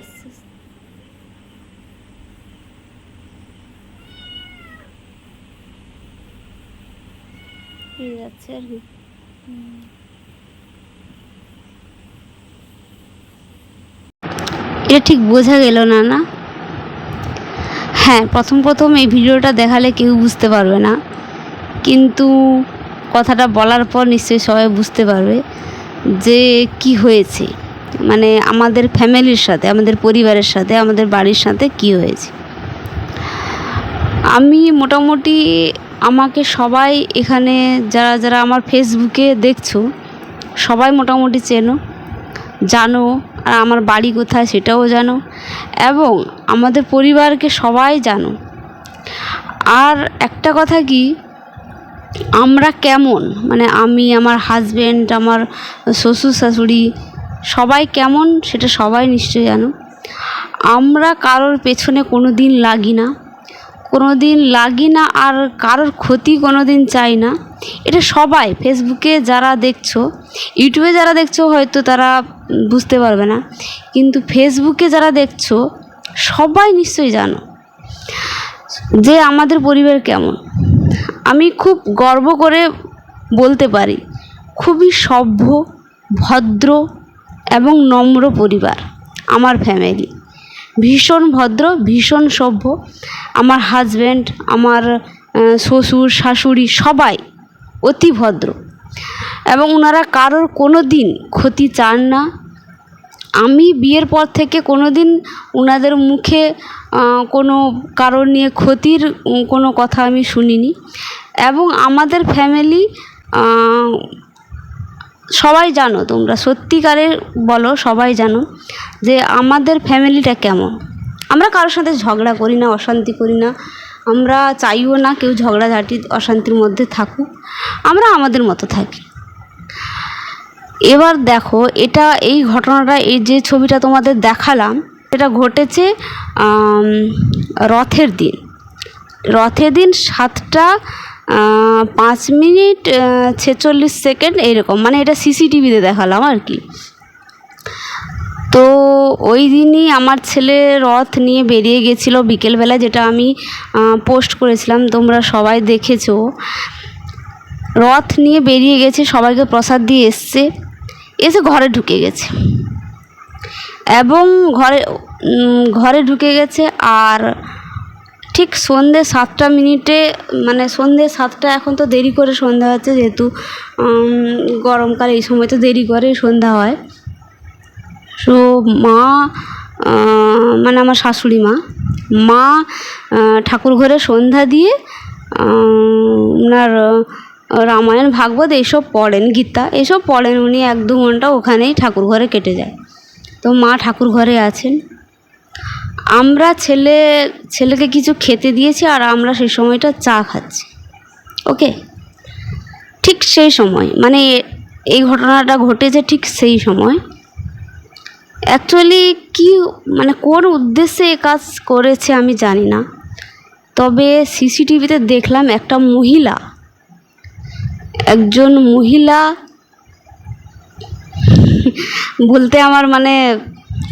আসছে যাচ্ছে আর কি এটা ঠিক বোঝা গেল না না হ্যাঁ প্রথম প্রথম এই ভিডিওটা দেখালে কেউ বুঝতে পারবে না। কিন্তু কথাটা বলার পর নিশ্চয়ই সবাই বুঝতে পারবে যে কি হয়েছে। মানে আমাদের ফ্যামিলির সাথে, আমাদের পরিবারের সাথে, আমাদের বাড়ির সাথে কি হয়েছে? আমি মোটামুটি আমাকে সবাই এখানে যারা যারা আমার ফেসবুকে দেখছ, সবাই মোটামুটি চেনো, জানো, আর আমার বাড়ি কোথায় সেটাও জানো, এবং আমাদের পরিবারকে সবাই জানো। আর একটা কথা কি, আমরা কেমন? মানে আমি, আমার হাজব্যান্ড আমার শ্বশুর শাশুড়ি সবাই কেমন সেটা সবাই নিশ্চয়ই জানো। আমরা কারোর পেছনে কোনো দিন লাগি না। কোনো দিন লাগি না আর কারোর ক্ষতি কোনো দিন চাই না। এটা সবাই ফেসবুকে যারা দেখছ ইউটিউবে যারা দেখছ হয়তো তারা বুঝতে পারবে না। কিন্তু ফেসবুকে যারা দেখছ, সবাই নিশ্চয়ই জানো যে আমাদের পরিবার কেমন। আমি খুব গর্ব করে বলতে পারি, খুবই সভ্য, ভদ্র এবং নম্র পরিবার, আমার ফ্যামিলি ভীষণ ভদ্র, ভীষণ সভ্য। আমার হাজব্যান্ড আমার শ্বশুর, শাশুড়ি সবাই অতি ভদ্র। এবং ওনারা কারোর কোনো দিন ক্ষতি চান না। আমি বিয়ের পর থেকে কোনো দিন ওনাদের মুখে কোনো কারোর নিয়ে ক্ষতির কোনো কথা আমি শুনিনি। এবং আমাদের ফ্যামিলি সবাই জানো তোমরা সত্যিকারের বলো সবাই জানো যে আমাদের ফ্যামিলিটা কেমন। আমরা কারোর সাথে ঝগড়া করি না, অশান্তি করি না, আমরা চাইও না কেউ ঝগড়াঝাটি, অশান্তির মধ্যে থাকুক, আমরা আমাদের মতো থাকি। এবার দেখো, এটা এই ঘটনাটা, এই যে ছবিটা তোমাদের দেখালাম, এটা ঘটেছে রথের দিন। রথের দিন সাতটা পাঁচ মিনিট ছেচল্লিশ সেকেন্ড এরকম। মানে এটা সিসিটিভিতে দেখালাম আর কি। তো ওই দিনই আমার ছেলে রথ নিয়ে বেরিয়ে গেছিল বিকেলবেলা, যেটা আমি পোস্ট করেছিলাম, তোমরা সবাই দেখেছ। রথ নিয়ে বেরিয়ে গেছে, সবাইকে প্রসাদ দিয়ে এসছে। এসে ঘরে ঢুকে গেছে। এবং ঘরে ঘরে ঢুকে গেছে আর ঠিক সন্ধে সাতটা মিনিটে মানে সন্ধে সাতটা এখন তো দেরি করে সন্ধ্যা হচ্ছে যেহেতু গরমকালে এই সময় তো দেরি করে সন্ধ্যা হয়। সো মা মানে আমার শাশুড়ি মা মা ঠাকুর ঘরে সন্ধ্যা দিয়ে ওনার রামায়ণ, ভাগবত এইসব পড়েন, গীতা এসব পড়েন, উনি এক দু ঘণ্টা ওখানেই ঠাকুর ঘরে কেটে যায়। তো মা ঠাকুর ঘরে আছেন। আমরা ছেলে, ছেলেকে কিছু খেতে দিয়েছি আর আমরা সেই সময়টা চা খাচ্ছি। ওকে? ঠিক সেই সময়। মানে এই ঘটনাটা ঘটেছে ঠিক সেই সময়। অ্যাকচুয়ালি কি মানে কোন উদ্দেশ্যে এ কাজ করেছে আমি জানি না। তবে সিসিটিভিতে দেখলাম একটা মহিলা, একজন মহিলা, বলতে আমার মানে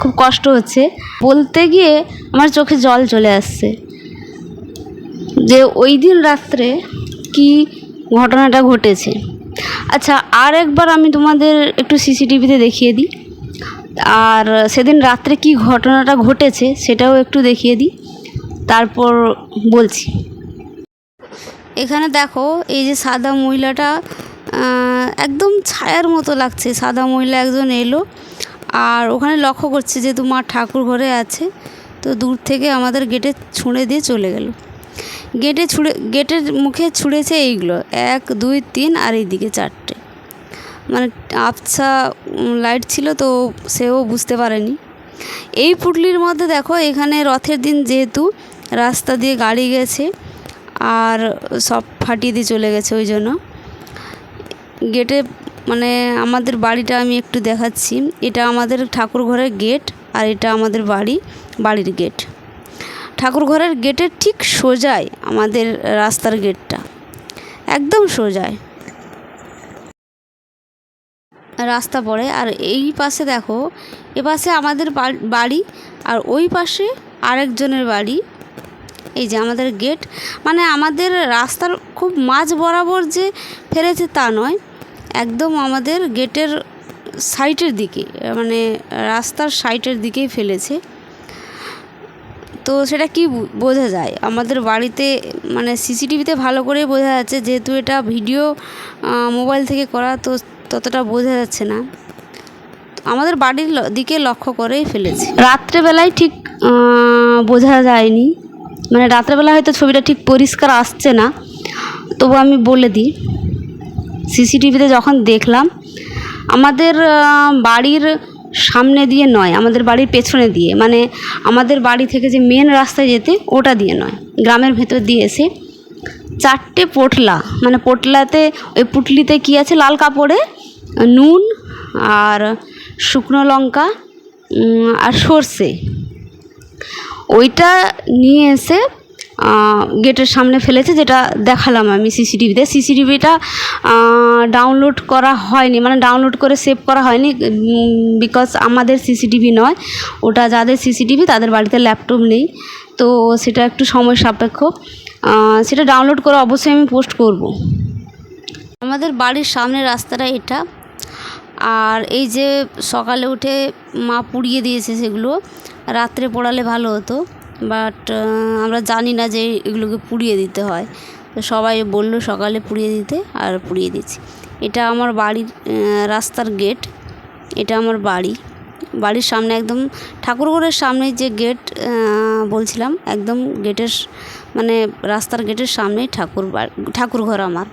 খুব কষ্ট হচ্ছে। বলতে গিয়ে আমার চোখে জল চলে আসছে। যে ওই দিন রাত্রে কি ঘটনাটা ঘটেছে। আচ্ছা আর একবার আমি তোমাদের একটু সিসিটিভিতে দেখিয়ে দিই। আর সেদিন রাত্রে কি ঘটনাটা ঘটেছে সেটাও একটু দেখিয়ে দিই। তারপর বলছি। এখানে দেখো, এই যে সাদা মহিলাটা একদম ছায়ার মতো লাগছে। সাদা মহিলা একজন এলো আর ওখানে লক্ষ্য করছে যেহেতু মা ঠাকুর ঘরে আছে, তো দূর থেকে আমাদের গেটে ছুঁড়ে দিয়ে চলে গেল। গেটে ছুঁড়ে, গেটের মুখে ছুঁড়েছে এইগুলো, এক, দুই, তিন আর এইদিকে চারটে। মানে আবছা লাইট ছিল তো সেও বুঝতে পারেনি। এই পুটলির মধ্যে দেখো এখানে রথের দিন যেহেতু রাস্তা দিয়ে গাড়ি গেছে আর সব ফাটিয়ে দিয়ে চলে গেছে ওই জন্য। গেটে মানে আমাদের বাড়িটা আমি একটু দেখাচ্ছি। এটা আমাদের ঠাকুর ঘরের গেট আর এটা আমাদের বাড়ি, বাড়ির গেট। ঠাকুর ঘরের গেটের ঠিক সোজাই আমাদের রাস্তার গেটটা। একদম সোজায়। রাস্তা পড়ে আর এই পাশে দেখো, এ পাশে আমাদের বাড়ি আর ওই পাশে আরেকজনের বাড়ি। এই যে আমাদের গেট মানে আমাদের রাস্তার খুব মাঝ বরাবর যে ফেলেছে তা নয়। একদম আমাদের গেটের সাইটের দিকে মানে রাস্তার সাইটের দিকেই ফেলেছে। তো সেটা কি বোঝা যায়? আমাদের বাড়িতে মানে সিসিটিভিতে ভালো করে বোঝা যাচ্ছে, যেহেতু এটা ভিডিও মোবাইল থেকে করা, তো ততটা বোঝা যাচ্ছে না। আমাদের বাড়ির দিকে লক্ষ্য করেই ফেলেছে। রাত্রেবেলায় ঠিক বোঝা যায়নি। মানে রাত্রেবেলা হয়তো ছবিটা ঠিক পরিষ্কার আসছে না। তবু আমি বলে দিই সিসিটিভিতে যখন দেখলাম, আমাদের বাড়ির সামনে দিয়ে নয়, আমাদের বাড়ির পেছনে দিয়ে মানে আমাদের বাড়ি থেকে যে মেন রাস্তায় যেতে ওটা দিয়ে নয়, গ্রামের ভেতর দিয়ে এসে চারটে পোটলা মানে পোটলাতে ওই পুটলিতে কী আছে, লাল কাপড়ে নুন আর শুকনো লঙ্কা আর সর্ষে, ওইটা নিয়ে এসে গেটের সামনে ফেলেছে, যেটা দেখালাম আমি সিসিটিভিতে। সিসিটিভিটা ডাউনলোড করা হয়নি মানে ডাউনলোড করে সেভ করা হয়নি বিকজ আমাদের সিসিটিভি নয়। ওটা যাদের সিসিটিভি, তাদের বাড়িতে ল্যাপটপ নেই। তো সেটা একটু সময় সাপেক্ষ। সেটা ডাউনলোড করে অবশ্যই আমি পোস্ট করব। আমাদের বাড়ির সামনের রাস্তাটা এটা। আর এই যে সকালে উঠে মা পুড়িয়ে দিয়েছে সেগুলো, রাত্রে পড়ালে ভালো হতো। বাট আমরা জানি না যে এগুলোকে পুড়িয়ে দিতে হয়। তো সবাই বলল সকালে পুড়িয়ে দিতে, আর পুড়িয়ে দিচ্ছি এটা আমার বাড়ির রাস্তার গেট এটা আমার বাড়ি। বাড়ির সামনে একদম, ঠাকুরঘরের সামনে যে গেট বলছিলাম, একদম গেটের মানে রাস্তার গেটের সামনেই ঠাকুর বাড়ি ঠাকুর ঘর আমার।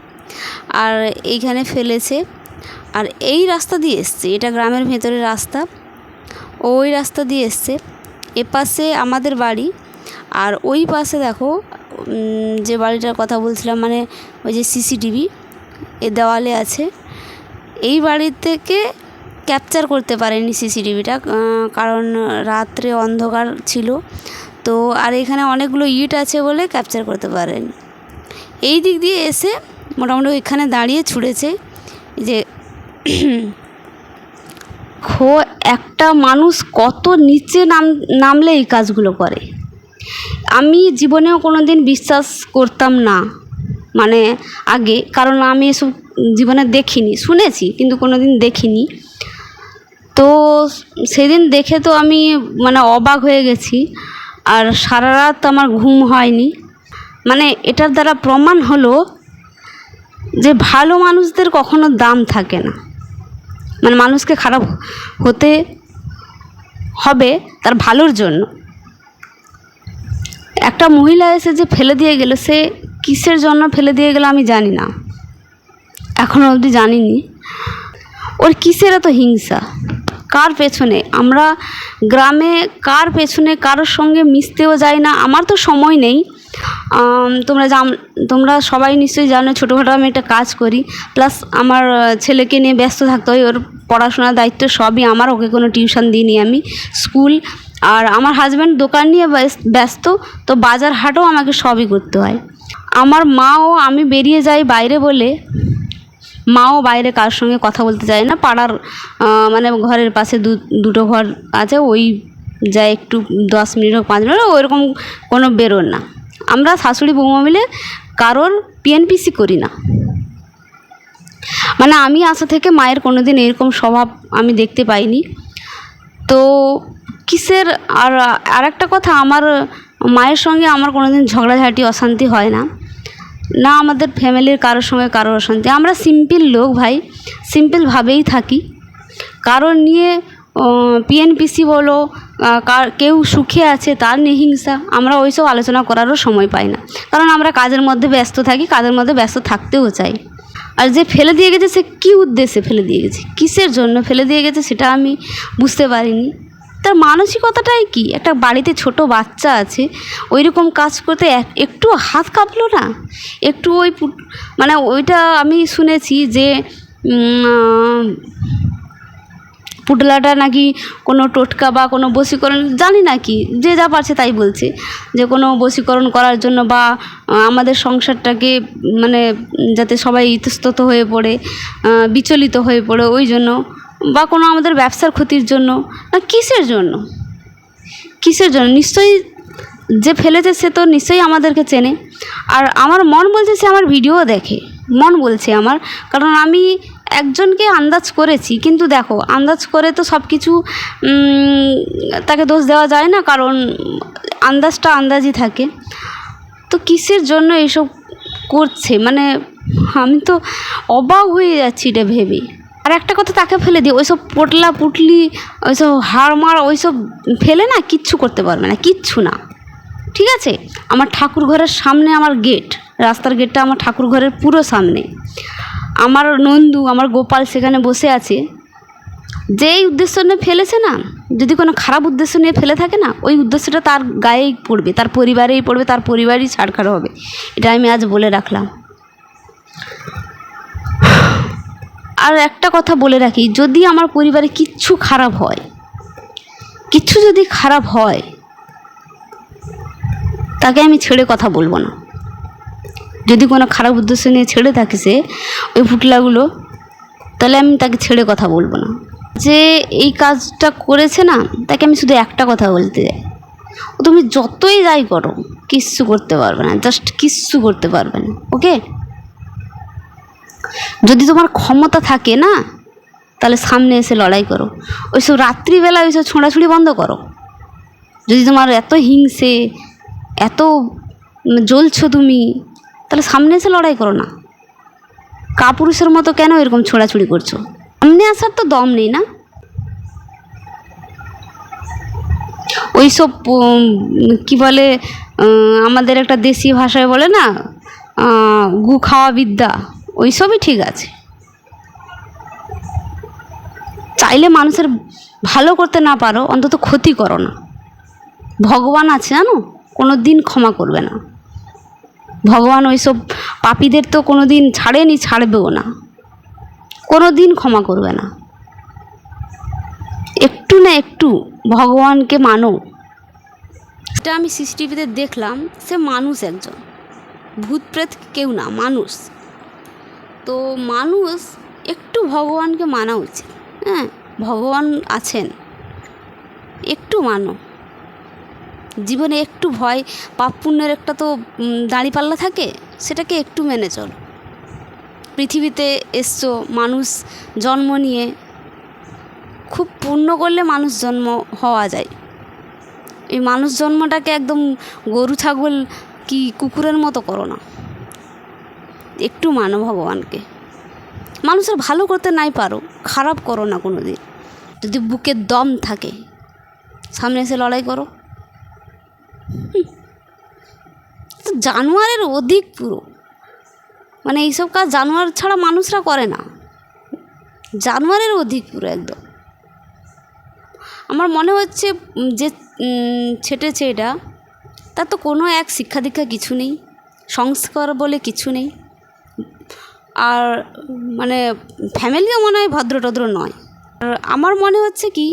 আর এইখানে ফেলেছে, আর এই রাস্তা দিয়ে এসছে, এটা গ্রামের ভেতরের রাস্তা। ওই রাস্তা দিয়ে এসছে এপাশে আমাদের বাড়ি। আর ওই পাশে দেখো যে বাড়িটার কথা বলছিলাম মানে ওই যে সিসিটিভি, এ দেওয়ালে আছে। এই বাড়ি থেকে ক্যাপচার করতে পারেনি সিসিটিভিটা কারণ রাত্রে অন্ধকার ছিল। তো, আর এখানে অনেকগুলো ইট আছে বলে ক্যাপচার করতে পারেন। এই দিক দিয়ে এসে মোটামুটি ওইখানে দাঁড়িয়ে ছুঁড়েছে যে, খো একটা মানুষ কত নিচে নাম, নামলে এই কাজগুলো করে। আমি জীবনেও কোনো দিন বিশ্বাস করতাম না মানে আগে, কারণ আমি এসব জীবনে দেখিনি, শুনেছি, কিন্তু কোনো দিন দেখিনি। তো সেদিন দেখে তো আমি মানে অবাক হয়ে গেছি, আর সারা রাত আমার ঘুম হয়নি। মানে এটার দ্বারা প্রমাণ হলো যে ভালো মানুষদের কখনো দাম থাকে না। মানে মানুষকে খারাপ হতে হবে তার ভালোর জন্য। একটা মহিলা এসে যে ফেলে দিয়ে গেল, সে কিসের জন্য ফেলে দিয়ে গেল আমি জানি না। এখনও অবধি জানিনি। ওর কিসের এত হিংসা? কার পেছনে? আমরা গ্রামে কার পেছনে? কারোর সঙ্গে মিশতেও যাই না। আমার তো সময় নেই। তোমরা জান তোমরা সবাই নিশ্চয়ই জানো ছোটোখাটো আমি একটা কাজ করি। প্লাস আমার ছেলেকে নিয়ে ব্যস্ত থাকতে হয়, ওর পড়াশোনার দায়িত্ব সবই আমার, ওকে কোনো টিউশন দিইনি আমি। স্কুল আর আমার হাজব্যান্ড দোকান নিয়ে ব্যস- ব্যস্ত, তো বাজার হাটও আমাকে সবই করতে হয়। আমার মাও, আমি বেরিয়ে যাই বাইরে বলে, মাও বাইরে কার সঙ্গে কথা বলতে চায় না, পাড়ার মানে ঘরের পাশে দু, দুটো ঘর আছে, ওই যায় একটু দশ মিনিট হোক, পাঁচ মিনিট ওইরকম কোনো বেরোন না। আমরা শাশুড়ি বৌমা মিলে কারোর পিএনপিসি করি না। মানে আমি আসা থেকে মায়ের কোনো দিন এরকম স্বভাব আমি দেখতে পাইনি। তো কিসের আর আর একটা কথা, আমার মায়ের সঙ্গে আমার কোনো দিন ঝগড়াঝাটি, অশান্তি হয় না। না আমাদের ফ্যামিলির কারোর সঙ্গে কারোর অশান্তি। আমরা সিম্পল লোক ভাই সিম্পলভাবেই থাকি। কারোর নিয়ে পিএনপিসি বলো কার, কেউ সুখে আছে তার নিয়ে হিংসা আমরা ওইসব আলোচনা করারও সময় পাই না। কারণ আমরা কাজের মধ্যে ব্যস্ত থাকি, কাজের মধ্যে ব্যস্ত থাকতেও চাই। আর যে ফেলে দিয়ে গেছে, সে কী উদ্দেশ্যে ফেলে দিয়ে গেছে? কিসের জন্য ফেলে দিয়ে গেছে সেটা আমি বুঝতে পারিনি। তার মানসিকতাটাই কি? একটা বাড়িতে ছোট বাচ্চা আছে ওই রকম কাজ করতে এক- একটু হাত কাঁপলো না? একটু ওই মানে ওইটা আমি শুনেছি যে পুটলাটা নাকি কোনো টোটকা বা কোনো বশীকরণ, জানি না কি, যে যা পারছে তাই বলছে। যে কোনো বশীকরণ করার জন্য বা আমাদের সংসারটাকে মানে যাতে সবাই ইতস্তত হয়ে পড়ে বিচলিত হয়ে পড়ে, ওই জন্য, বা কোনো আমাদের ব্যবসার ক্ষতির জন্য, না কিসের জন্য? কিসের জন্য? নিশ্চয়ই যে ফেলেছে সে তো নিশ্চয়ই আমাদেরকে চেনে। আর আমার মন বলছে সে আমার ভিডিও দেখে। মন বলছে আমার। কারণ আমি একজনকে আন্দাজ করেছি, কিন্তু দেখো, আন্দাজ করে তো সব কিছু তাকে দোষ দেওয়া যায় না, কারণ আন্দাজটা আন্দাজই থাকে। তো কিসের জন্য এইসব করছে? মানে আমি তো অবাক হয়ে যাচ্ছি এটা ভেবে। আর একটা কথা তাকে ফেলে দিই ওইসব পোটলা পুটলি, ওইসব হাড় মার ওইসব ফেলে না, কিচ্ছু করতে পারবে না, কিচ্ছু না। ঠিক আছে? আমার ঠাকুর ঘরের সামনে আমার গেট রাস্তার গেটটা আমার ঠাকুর ঘরের পুরো সামনে। আমার নন্দু, আমার গোপাল সেখানে বসে আছে। যেই উদ্দেশ্য নিয়ে ফেলেছে না, যদি কোনো খারাপ উদ্দেশ্য নিয়ে ফেলে থাকে না, ওই উদ্দেশ্যটা তার গায়েই পড়বে, তার পরিবারেই পড়বে, তার পরিবারই ছাড়খাড় হবে। এটা আমি আজ বলে রাখলাম। আর একটা কথা বলে রাখি, যদি আমার পরিবারে কিচ্ছু খারাপ হয়, কিচ্ছু যদি খারাপ হয়, তাকে আমি ছেড়ে কথা বলব না। যদি কোনো খারাপ উদ্দেশ্য নিয়ে ছেড়ে থাকে সে ওই ফুটলাগুলো তাহলে আমি তাকে ছেড়ে কথা বলব না। যে এই কাজটা করেছে না, তাকে আমি শুধু একটা কথা বলতে যাই তুমি যতই যাই করো, কিচ্ছু করতে পারবে না জাস্ট কিচ্ছু করতে পারবে না, ওকে? যদি তোমার ক্ষমতা থাকে না, তাহলে সামনে এসে লড়াই করো। ওইসব রাত্রিবেলা ওইসব ছোঁড়াছুড়ি বন্ধ করো। যদি তোমার এত হিংসে, এত জ্বলছো তুমি তাহলে সামনে এসে লড়াই করো না। কাপুরুষের মতো কেন এরকম ছোড়াছুড়ি করছ? সামনে আসার তো দম নেই না? ওইসব কি বলে আমাদের একটা দেশি ভাষায় বলে না গু খাওয়া বিদ্যা, ওইসবই ঠিক আছে। চাইলে মানুষের ভালো করতে না পারো, অন্তত ক্ষতি করো না। ভগবান আছে জানো? কোনো দিন ক্ষমা করবে না। ভগবান ওইসব পাপীদের তো কোনো দিন ছাড়েনি, ছাড়বেও না। কোনো দিন ক্ষমা করবে না। একটু না একটু ভগবানকে মানো। এটা আমি সিসিটিভিতে দেখলাম, সে মানুষ একজন। ভূত প্রেত কেউ না, মানুষ। তো মানুষ একটু ভগবানকে মানা উচিত। হ্যাঁ ভগবান আছেন। একটু মানো। জীবনে একটু ভয়, পাপ পুণ্যের একটা তো দাঁড়িপাল্লা থাকে, সেটাকে একটু মেনে চল। পৃথিবীতে এসছো, মানুষ জন্ম নিয়ে খুব পুণ্য করলে মানুষ জন্ম হওয়া যায়। এই মানুষ জন্মটাকে একদম গরু, ছাগল কি কুকুরের মতো করো না। একটু মানো ভগবানকে। মানুষের ভালো করতে নাই পারো, খারাপ করো না কোনো দিন যদি বুকের দম থাকে, সামনে এসে লড়াই করো। জানোয়ারের অধিক পুরো। মানে এইসব কাজ জানোয়ার ছাড়া মানুষরা করে না। জানোয়ারের অধিক পুরো একদম। আমার মনে হচ্ছে যে ছেটেছে এটা। তার তো কোনো এক শিক্ষা দীক্ষা কিছু নেই, সংস্কার বলে কিছু নেই। আর মানে ফ্যামিলিও মনে হয় ভদ্র টদ্র নয়। আর আমার মনে হচ্ছে কি,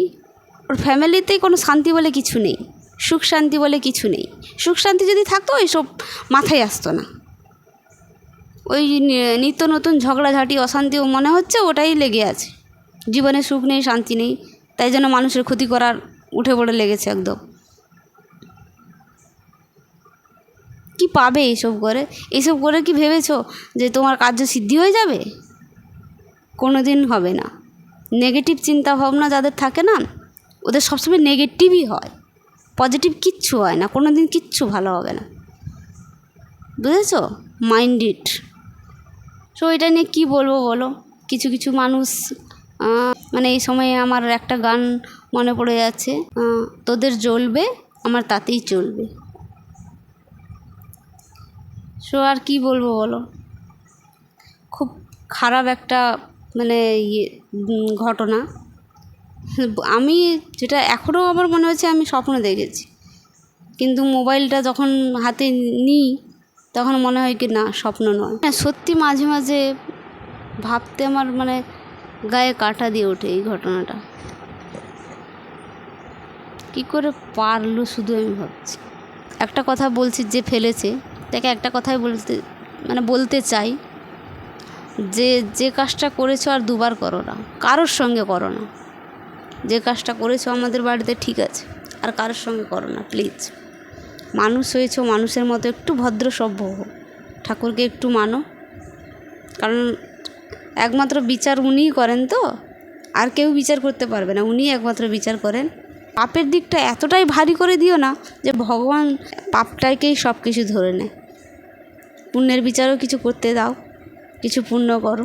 ওর ফ্যামিলিতে কোনো শান্তি বলে কিছু নেই। সুখ শান্তি বলে কিছু নেই। সুখ শান্তি যদি থাকতো, এইসব মাথায় আসতো না। ওই নিত্য নতুন ঝগড়াঝাটি, অশান্তিও মনে হচ্ছে, ওটাই লেগে আছে। জীবনে সুখ নেই, শান্তি নেই, তাই জন্য মানুষের ক্ষতি করার উঠে পড়ে লেগেছে একদম। কি পাবে এইসব করে? এইসব করে কি ভেবেছো যে তোমার কার্য সিদ্ধি হয়ে যাবে? কোনো দিন হবে না। নেগেটিভ চিন্তা ভাবনা যাদের থাকে না, ওদের সবসময় নেগেটিভই হয়। পজিটিভ কিচ্ছু হয় না কোনো দিন কিচ্ছু ভালো হবে না। বুঝেছ? মাইন্ড ইট সো এটা নিয়ে কী বলব বলো? কিছু কিছু মানুষ মানে এই সময়ে আমার একটা গান মনে পড়ে যাচ্ছে তোদের জ্বলবে, আমার তাতেই চলবে। সো আর কি বলব বলো? খুব খারাপ একটা মানে ইয়ে ঘটনা। আমি যেটা এখনও আমার মনে হচ্ছে আমি স্বপ্ন দেখেছি। কিন্তু মোবাইলটা যখন হাতে নিই, তখন মনে হয় কি না, স্বপ্ন নয়। হ্যাঁ সত্যি মাঝে মাঝে ভাবতে আমার মানে গায়ে কাটা দিয়ে ওঠে এই ঘটনাটা। কি করে পারল শুধু আমি ভাবছি। একটা কথা বলছি যে ফেলেছে, তাকে একটা কথাই বলতে মানে বলতে চাই যে যে কাজটা করেছ আর দুবার করো না, কারোর সঙ্গে করো না। যে কাজটা করেছ আমাদের বাড়িতে ঠিক আছে, আর কারোর সঙ্গে করো না প্লিজ মানুষ হয়েছ, মানুষের মতো একটু ভদ্র সভ্য হো ঠাকুরকে একটু মানো। কারণ একমাত্র বিচার উনিই করেন তো, আর কেউ বিচার করতে পারবে না, উনিই একমাত্র বিচার করেন। পাপের দিকটা এতটাই ভারী করে দিও না যে ভগবান পাপটাকেই সব কিছু ধরে নেয়। পুণ্যের বিচারও কিছু করতে দাও, কিছু পুণ্য করো।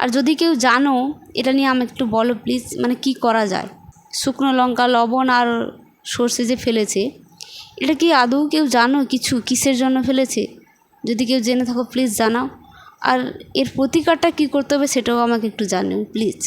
আর যদি কেউ জানো এটা নিয়ে আমাকে একটু বলো প্লিজ মানে কি করা যায়? শুকনো লঙ্কা, লবণ আর সর্ষে যে ফেলেছে, এটা কি আদৌ কেউ জানো কিছু? কিসের জন্য ফেলেছে? যদি কেউ জেনে থাকো প্লিজ জানাও। আর এর প্রতিকারটা কী করতে হবে সেটাও আমাকে একটু জানিও প্লিজ